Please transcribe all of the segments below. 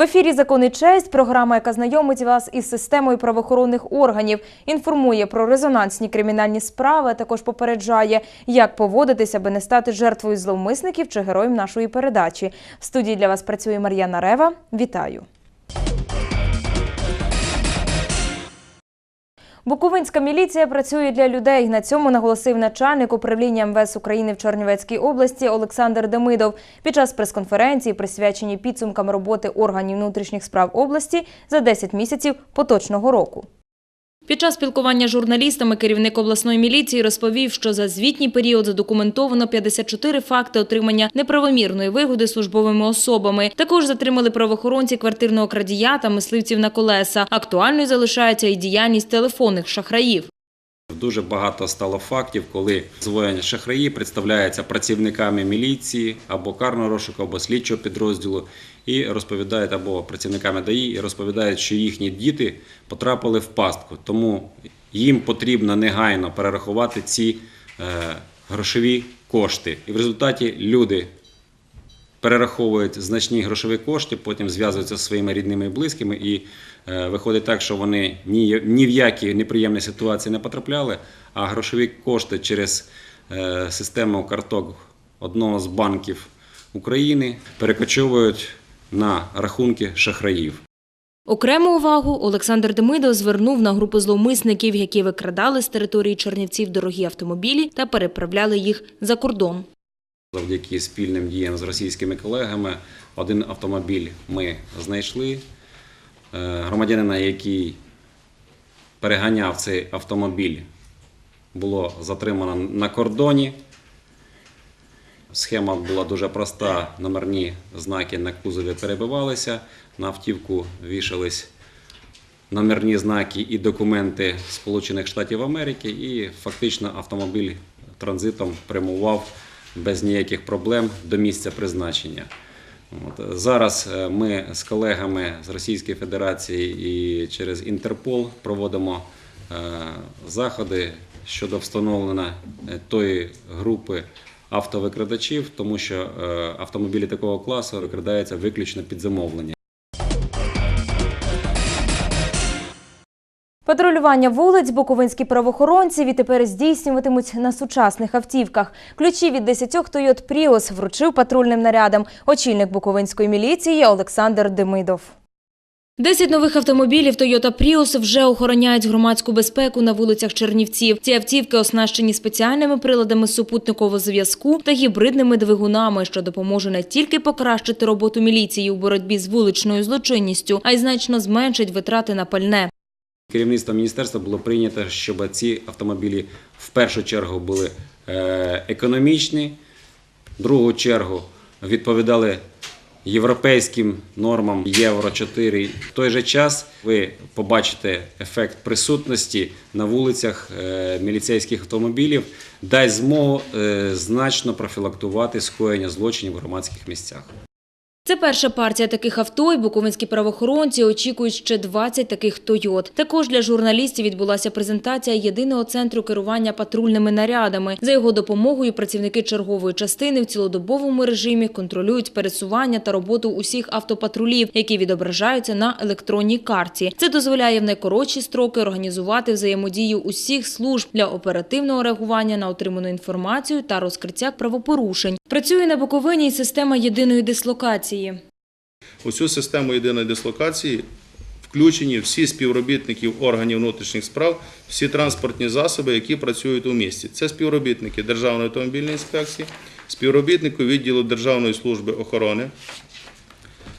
В ефірі «Закон і честь» – програма, яка знайомить вас із системою правоохоронних органів, інформує про резонансні кримінальні справи, а також попереджає, як поводитися, аби не стати жертвою зловмисників чи героєм нашої передачі. В студії для вас працює Мар'яна Рева. Вітаю! Буковинська міліція працює для людей. На цьому наголосив начальник управління МВС України в Чернівецькій області Олександр Демидов під час прес-конференції, присвяченій підсумкам роботи органів внутрішніх справ області за 10 місяців поточного року. Під час спілкування з журналістами керівник обласної міліції розповів, що за звітній період задокументовано 54 факти отримання неправомірної вигоди службовими особами. Також затримали правоохоронці квартирного крадія та мисливців на колеса. Актуальною залишається і діяльність телефонних шахраїв. Дуже багато стало фактів, коли звоєння шахраї представляються працівниками міліції або карного розшуку, або слідчого підрозділу, і розповідають або працівниками ДАІ, і розповідають, що їхні діти потрапили в пастку. Тому їм потрібно негайно перерахувати ці е, грошові кошти. І в результаті люди перераховують значні грошові кошти, потім зв'язуються зі своїми рідними і близькими, і е, виходить так, що вони ні, в які неприємні ситуації не потрапляли, а грошові кошти через е, систему карток одного з банків України перекочовують на рахунки шахраїв. Окрему увагу Олександр Демидов звернув на групу зловмисників, які викрадали з території Чернівців дорогі автомобілі та переправляли їх за кордон. Завдяки спільним діям з російськими колегами один автомобіль ми знайшли. Е, Громадянина, який переганяв цей автомобіль, було затримано на кордоні. Схема була дуже проста. Номерні знаки на кузові перебивалися, на автівку вішались номерні знаки і документи Сполучених Штатів Америки, і фактично автомобіль транзитом прямував без ніяких проблем до місця призначення. От. Зараз е, ми з колегами з Російської Федерації і через Інтерпол проводимо е, заходи щодо встановлення е, тої групи автовикрадачів, тому що е, автомобілі такого класу викрадаються виключно під замовлення. Патрулювання вулиць буковинські правоохоронці відтепер здійснюватимуть на сучасних автівках. Ключі від 10 Toyota Prius вручив патрульним нарядам очільник буковинської міліції Олександр Демидов. Десять нових автомобілів Toyota Prius вже охороняють громадську безпеку на вулицях Чернівців. Ці автівки оснащені спеціальними приладами супутникового зв'язку та гібридними двигунами, що допоможе не тільки покращити роботу міліції у боротьбі з вуличною злочинністю, а й значно зменшить витрати на пальне. Керівництвом міністерства було прийнято, щоб ці автомобілі в першу чергу були е, економічні, в другу чергу відповідали європейським нормам Євро 4. В той же час ви побачите ефект присутності на вулицях е, міліцейських автомобілів, дасть змогу е, значно профілактувати скоєння злочинів в громадських місцях. Це перша партія таких авто, і буковинські правоохоронці очікують ще 20 таких «Тойот». Також для журналістів відбулася презентація єдиного центру керування патрульними нарядами. За його допомогою працівники чергової частини в цілодобовому режимі контролюють пересування та роботу усіх автопатрулів, які відображаються на електронній карті. Це дозволяє в найкоротші строки організувати взаємодію усіх служб для оперативного реагування на отриману інформацію та розкриття правопорушень. Працює на Буковині система єдиної дислокації. У цю систему єдиної дислокації включені всі співробітників органів внутрішніх справ, всі транспортні засоби, які працюють у місті. Це співробітники Державної автомобільної інспекції, співробітники відділу Державної служби охорони,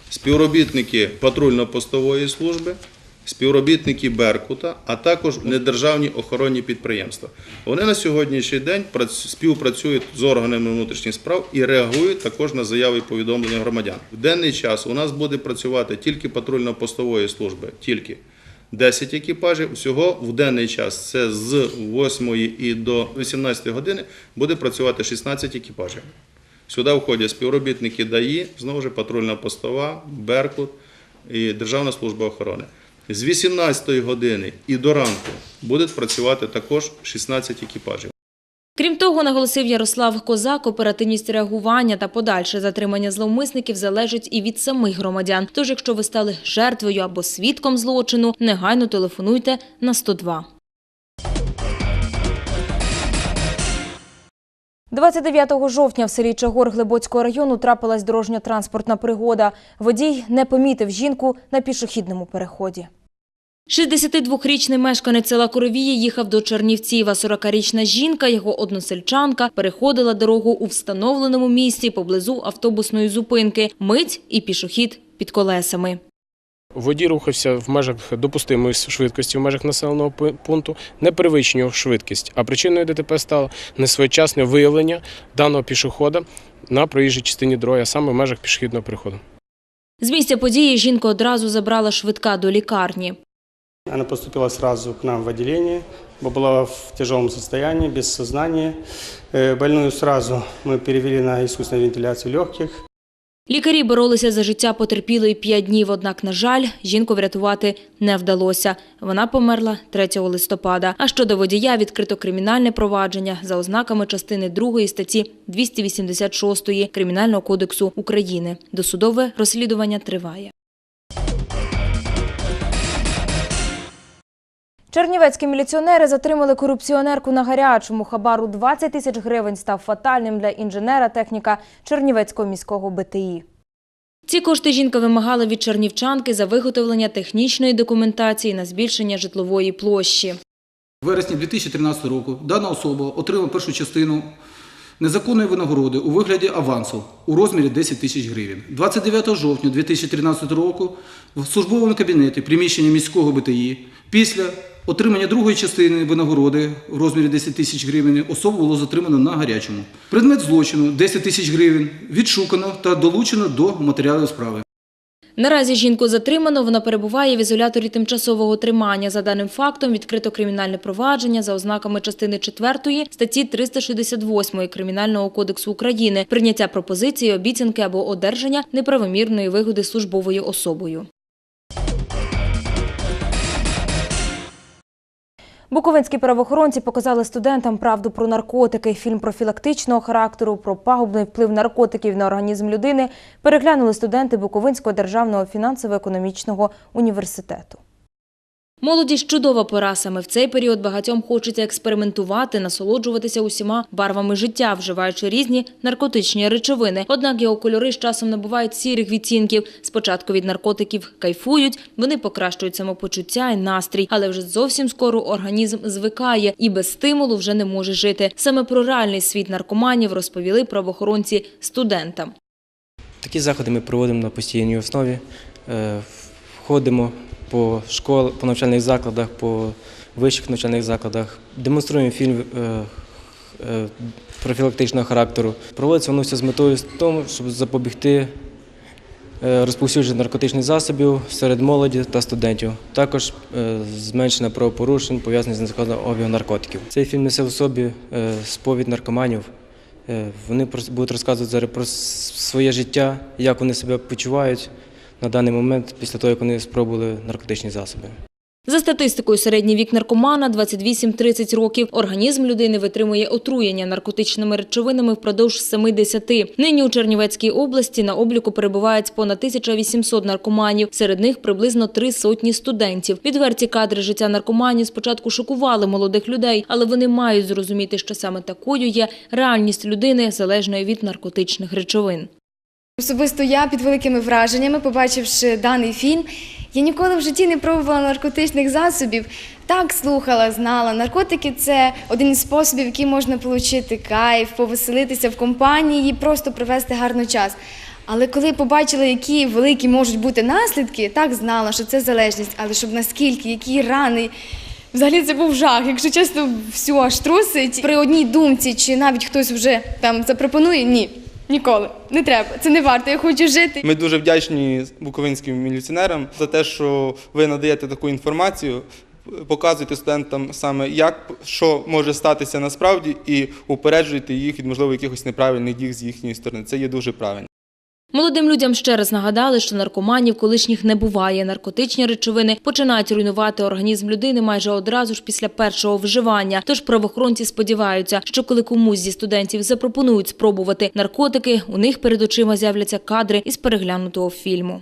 співробітники патрульно-постової служби, співробітники Беркута, а також недержавні охоронні підприємства. Вони на сьогоднішній день прац- співпрацюють з органами внутрішніх справ і реагують також на заяви і повідомлення громадян. В денний час у нас буде працювати тільки патрульно-постової служби, тільки 10 екіпажів. Всього в денний час це з 8 і до 18 години буде працювати 16 екіпажів. Сюди входять співробітники ДАІ, знову ж патрульна постова, Беркут і Державна служба охорони. З 18 години і до ранку будуть працювати також 16 екіпажів. Крім того, наголосив Ярослав Козак, оперативність реагування та подальше затримання зловмисників залежить і від самих громадян. Тож, якщо ви стали жертвою або свідком злочину, негайно телефонуйте на 102. 29 жовтня в селі Чагор Глибоцького району трапилась дорожньо-транспортна пригода. Водій не помітив жінку на пішохідному переході. 62-річний мешканець села Коровіє їхав до Чернівців, а 40-річна жінка, його односельчанка, переходила дорогу у встановленому місці поблизу автобусної зупинки. Мить і пішохід під колесами. Водій рухався в межах допустимої швидкості, в межах населеного пункту, не перевищеннював швидкість. А причиною ДТП стало несвоєчасне виявлення даного пішохода на проїжджій частині дороги, а саме в межах пішохідного переходу. З місця події жінку одразу забрала швидка до лікарні. Она поступила сразу к нам в отделение, бо была в тяжелом состоянии, без сознания. Э, Больную сразу мы перевели на искусственную вентиляцию легких. Лікарі боролися за життя потерпілої п'ять днів, однак, на жаль, жінку врятувати не вдалося. Вона померла 3 листопада. А щодо водія відкрито кримінальне провадження за ознаками частини 2 статті 286 Кримінального кодексу України. Досудове розслідування триває. Чернівецькі міліціонери затримали корупціонерку на гарячому. Хабару 20 тисяч гривень став фатальним для інженера техніка Чернівецького міського БТІ. Ці кошти жінка вимагала від чернівчанки за виготовлення технічної документації на збільшення житлової площі. В вересні 2013 року дана особа отримала першу частину незаконної винагороди у вигляді авансу у розмірі 10 тисяч гривень. 29 жовтня 2013 року в службовому кабінеті приміщення міського БТІ після отримання другої частини винагороди в розмірі 10 тисяч гривень особу було затримано на гарячому. Предмет злочину 10 тисяч гривень відшукано та долучено до матеріалів справи. Наразі жінку затримано, вона перебуває в ізоляторі тимчасового тримання. За даним фактом відкрито кримінальне провадження за ознаками частини 4 статті 368 Кримінального кодексу України прийняття пропозиції, обіцянки або одержання неправомірної вигоди службовою особою. Буковинські правоохоронці показали студентам правду про наркотики. Фільм профілактичного характеру про пагубний вплив наркотиків на організм людини переглянули студенти Буковинського державного фінансово-економічного університету. Молодість чудова пора. Саме в цей період багатьом хочеться експериментувати, насолоджуватися усіма барвами життя, вживаючи різні наркотичні речовини. Однак його кольори з часом набувають сірих відцінків. Спочатку від наркотиків кайфують, вони покращують самопочуття і настрій, але вже зовсім скоро організм звикає і без стимулу вже не може жити. Саме про реальний світ наркоманів розповіли правоохоронці студентам. Такі заходи ми проводимо на постійній основі. Е, Ходимо по школах, по навчальних закладах, по вищих навчальних закладах, демонструємо фільм е, е, профілактичного характеру. Проводиться воно все з метою тому, щоб запобігти е, розповсюдженню наркотичних засобів серед молоді та студентів. Також зменшення правопорушень пов'язаних з незаконним обігом наркотиків. Цей фільм несе в собі сповідь наркоманів. Вони будуть розказувати зараз про своє життя, як вони себе почувають на даний момент після того, як вони спробували наркотичні засоби. За статистикою, середній вік наркомана 28-30 років. Організм людини витримує отруєння наркотичними речовинами впродовж 70. Нині у Чернівецькій області на обліку перебувають понад 1800 наркоманів. Серед них приблизно три сотні студентів. Відверті кадри життя наркоманів спочатку шокували молодих людей, але вони мають зрозуміти, що саме такою є реальність людини, залежної від наркотичних речовин. Особисто я під великими враженнями, побачивши даний фільм, я ніколи в житті не пробувала наркотичних засобів. Так слухала, знала. Наркотики це один із способів, який можна отримати кайф, повеселитися в компанії і просто провести гарний час. Але коли побачила, які великі можуть бути наслідки, так знала, що це залежність, але щоб наскільки, які рани. Взагалі це був жах. Якщо чесно, все аж трусить. При одній думці, чи навіть хтось вже там запропонує, ні. Ніколи не треба. Це не варто. Я хочу жити. Ми дуже вдячні буковинським міліціонерам за те, що ви надаєте таку інформацію, Показуйте студентам саме як що може статися насправді, і упереджуйте їх від можливо якихось неправильних дій з їхньої сторони. Це є дуже правильно. Молодим людям ще раз нагадали, що наркоманів колишніх не буває. Наркотичні речовини починають руйнувати організм людини майже одразу ж після першого вживання. Тож правоохоронці сподіваються, що коли комусь зі студентів запропонують спробувати наркотики, у них перед очима з'являться кадри із переглянутого фільму.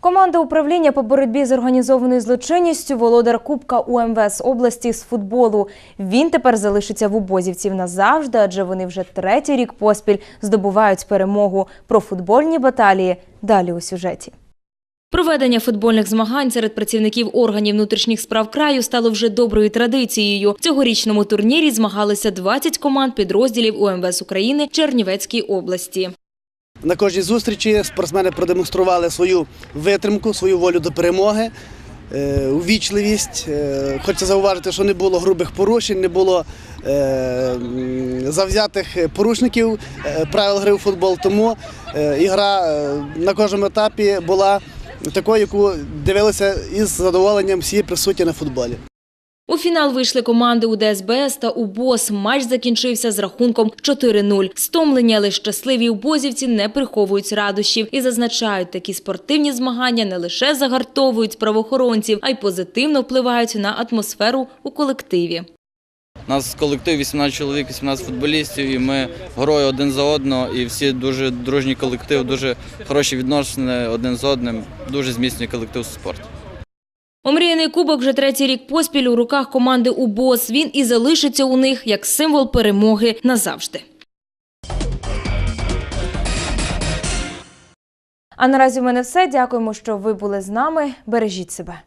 Команда управління по боротьбі з організованою злочинністю володар Кубка УМВС області з футболу. Він тепер залишиться в Убозівців назавжди, адже вони вже третій рік поспіль здобувають перемогу. Про футбольні баталії далі у сюжеті. Проведення футбольних змагань серед працівників органів внутрішніх справ краю стало вже доброю традицією. В цьогорічному турнірі змагалися 20 команд підрозділів УМВС України Чернівецькій області. На кожній зустрічі спортсмени продемонстрували свою витримку, свою волю до перемоги, е, увічливість. Е, Хочеться зауважити, що не було грубих порушень, не було е, завзятих порушників правил гри у футбол. Тому ігра на кожному етапі була такою, яку дивилися із задоволенням всі присутні на футболі. У фінал вийшли команди УДСБС та УБОС. Матч закінчився з рахунком 4-0. Стомлені, але щасливі убозівці не приховують радощів і зазначають, такі спортивні змагання не лише загартовують правоохоронців, а й позитивно впливають на атмосферу у колективі. У нас колектив 18 чоловік, 18 футболістів, і ми грою один за одного, і всі дуже дружній колектив, дуже хороші відносини один з одним, дуже зміцнює колектив спорту. Омріяний кубок вже третій рік поспіль у руках команди УБОС. Він і залишиться у них як символ перемоги назавжди. А наразі в мене все. Дякуємо, що ви були з нами. Бережіть себе.